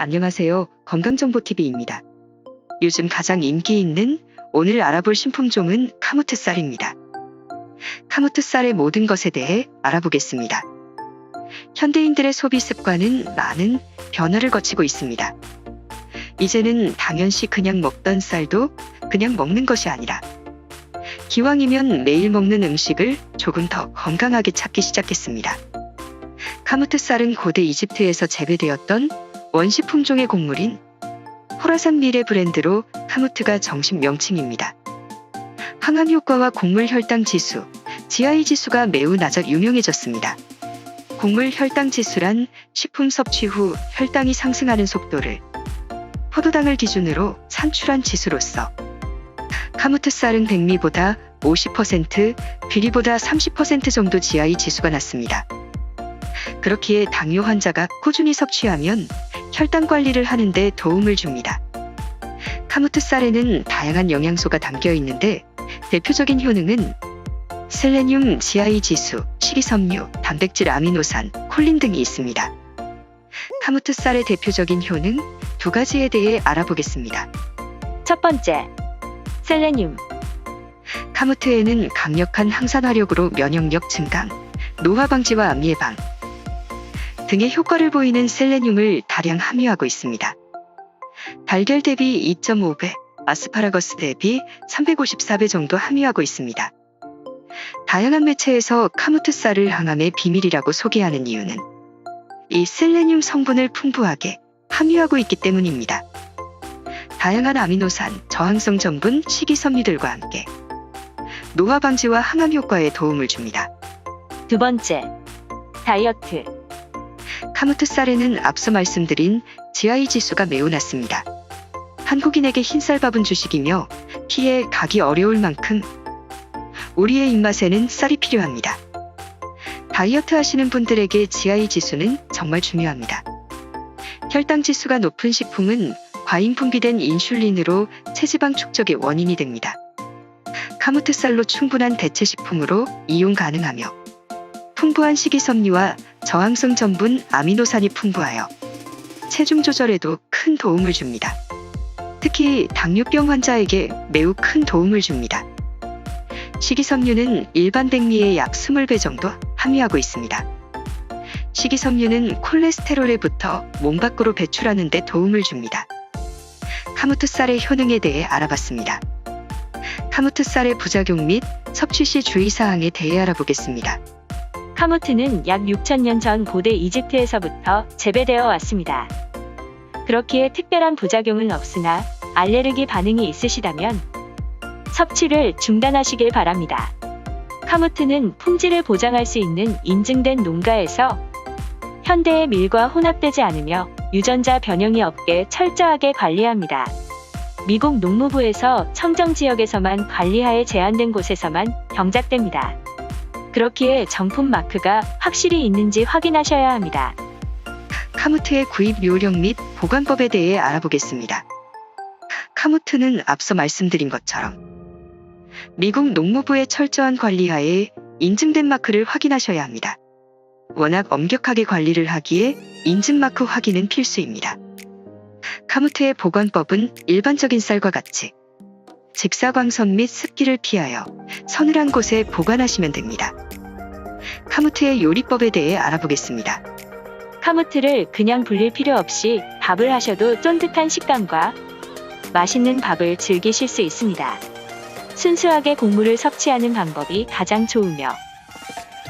안녕하세요. 건강정보TV입니다. 요즘 가장 인기 있는 오늘 알아볼 신품종은 카무트 쌀입니다. 카무트 쌀의 모든 것에 대해 알아보겠습니다. 현대인들의 소비 습관은 많은 변화를 거치고 있습니다. 이제는 당연시 그냥 먹던 쌀도 그냥 먹는 것이 아니라 기왕이면 매일 먹는 음식을 조금 더 건강하게 찾기 시작했습니다. 카무트 쌀은 고대 이집트에서 재배되었던 원시 품종의 곡물인 호라산 밀의 브랜드로 카무트가 정식 명칭입니다. 항암 효과와 곡물 혈당 지수, GI 지수가 매우 낮아 유명해졌습니다. 곡물 혈당 지수란 식품 섭취 후 혈당이 상승하는 속도를 포도당을 기준으로 산출한 지수로서 카무트 쌀은 백미보다 50%, 비리보다 30% 정도 GI 지수가 낮습니다. 그렇기에 당뇨 환자가 꾸준히 섭취하면 혈당 관리를 하는데 도움을 줍니다. 카무트 쌀에는 다양한 영양소가 담겨 있는데 대표적인 효능은 셀레늄, GI 지수, 식이섬유, 단백질 아미노산, 콜린 등이 있습니다. 카무트 쌀의 대표적인 효능 두 가지에 대해 알아보겠습니다. 첫 번째, 셀레늄. 카무트에는 강력한 항산화력으로 면역력 증강, 노화 방지와 암 예방 등의 효과를 보이는 셀레늄을 다량 함유하고 있습니다. 달걀 대비 2.5배, 아스파라거스 대비 354배 정도 함유하고 있습니다. 다양한 매체에서 카무트 쌀을 항암의 비밀이라고 소개하는 이유는 이 셀레늄 성분을 풍부하게 함유하고 있기 때문입니다. 다양한 아미노산, 저항성 전분, 식이섬유들과 함께 노화 방지와 항암 효과에 도움을 줍니다. 두 번째, 다이어트. 카무트 쌀에는 앞서 말씀드린 GI 지수가 매우 낮습니다. 한국인에게 흰쌀밥은 주식이며 피에 가기 어려울 만큼 우리의 입맛에는 쌀이 필요합니다. 다이어트 하시는 분들에게 GI 지수는 정말 중요합니다. 혈당 지수가 높은 식품은 과잉 분비된 인슐린으로 체지방 축적의 원인이 됩니다. 카무트 쌀로 충분한 대체 식품으로 이용 가능하며 풍부한 식이섬유와 저항성 전분 아미노산이 풍부하여 체중 조절에도 큰 도움을 줍니다. 특히 당뇨병 환자에게 매우 큰 도움을 줍니다. 식이섬유는 일반 백미의 약 20배 정도 함유하고 있습니다. 식이섬유는 콜레스테롤에부터 몸 밖으로 배출하는 데 도움을 줍니다. 카무트 쌀의 효능에 대해 알아봤습니다. 카무트 쌀의 부작용 및 섭취 시 주의사항에 대해 알아보겠습니다. 카무트는 약 6천년 전 고대 이집트에서부터 재배되어 왔습니다. 그렇기에 특별한 부작용은 없으나 알레르기 반응이 있으시다면 섭취를 중단하시길 바랍니다. 카무트는 품질을 보장할 수 있는 인증된 농가에서 현대의 밀과 혼합되지 않으며 유전자 변형이 없게 철저하게 관리합니다. 미국 농무부에서 청정 지역에서만 관리하에 제한된 곳에서만 경작됩니다. 그렇기에 정품 마크가 확실히 있는지 확인하셔야 합니다. 카무트의 구입 요령 및 보관법에 대해 알아보겠습니다. 카무트는 앞서 말씀드린 것처럼 미국 농무부의 철저한 관리하에 인증된 마크를 확인하셔야 합니다. 워낙 엄격하게 관리를 하기에 인증 마크 확인은 필수입니다. 카무트의 보관법은 일반적인 쌀과 같이 직사광선 및 습기를 피하여 서늘한 곳에 보관하시면 됩니다. 카무트의 요리법에 대해 알아보겠습니다. 카무트를 그냥 불릴 필요 없이 밥을 하셔도 쫀득한 식감과 맛있는 밥을 즐기실 수 있습니다. 순수하게 곡물을 섭취하는 방법이 가장 좋으며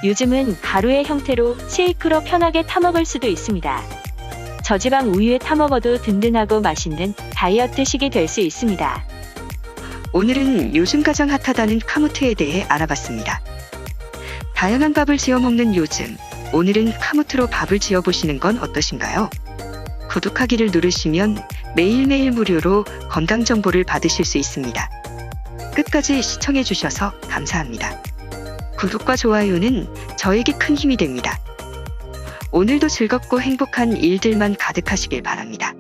요즘은 가루의 형태로 쉐이크로 편하게 타먹을 수도 있습니다. 저지방 우유에 타먹어도 든든하고 맛있는 다이어트식이 될 수 있습니다. 오늘은 요즘 가장 핫하다는 카무트에 대해 알아봤습니다. 다양한 밥을 지어 먹는 요즘, 오늘은 카무트로 밥을 지어 보시는 건 어떠신가요? 구독하기를 누르시면 매일매일 무료로 건강 정보를 받으실 수 있습니다. 끝까지 시청해 주셔서 감사합니다. 구독과 좋아요는 저에게 큰 힘이 됩니다. 오늘도 즐겁고 행복한 일들만 가득하시길 바랍니다.